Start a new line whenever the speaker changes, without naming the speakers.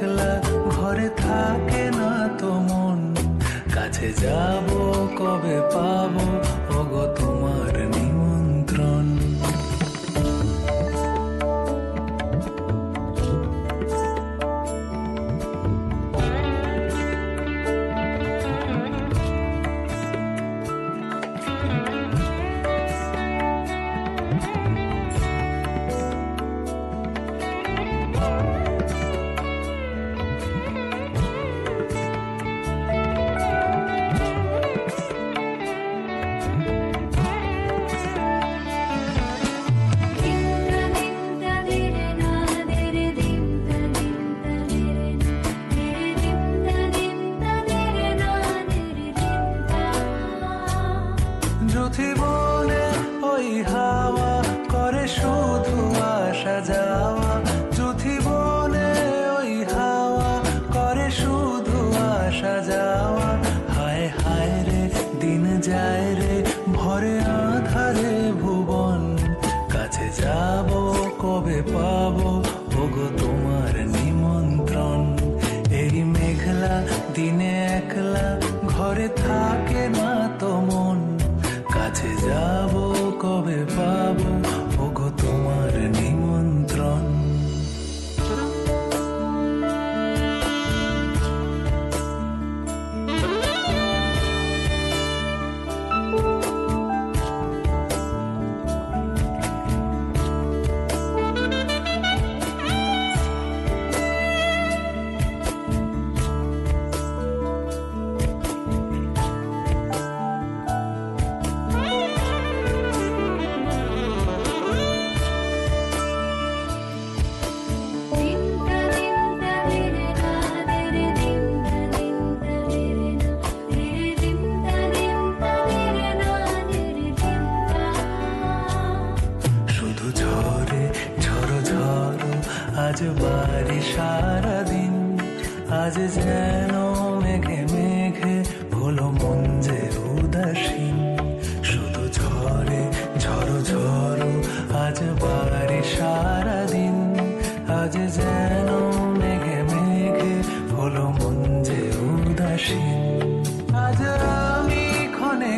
একলা ঘরে থাকে না তো মন। কাছে যাব কবে পাবো? আসা যাওয়া হায় হায় রে দিন যায়। তারি সারাদিন আজ যেন মেঘে মেঘে হলো মন যে উদাসীন শুধু ঝরে ঝরো ঝরো আজ বাড়ি সারাদিন আজ যেন মেঘে মেঘে হলো মন যে উদাসীন আজ আমি ক্ষণে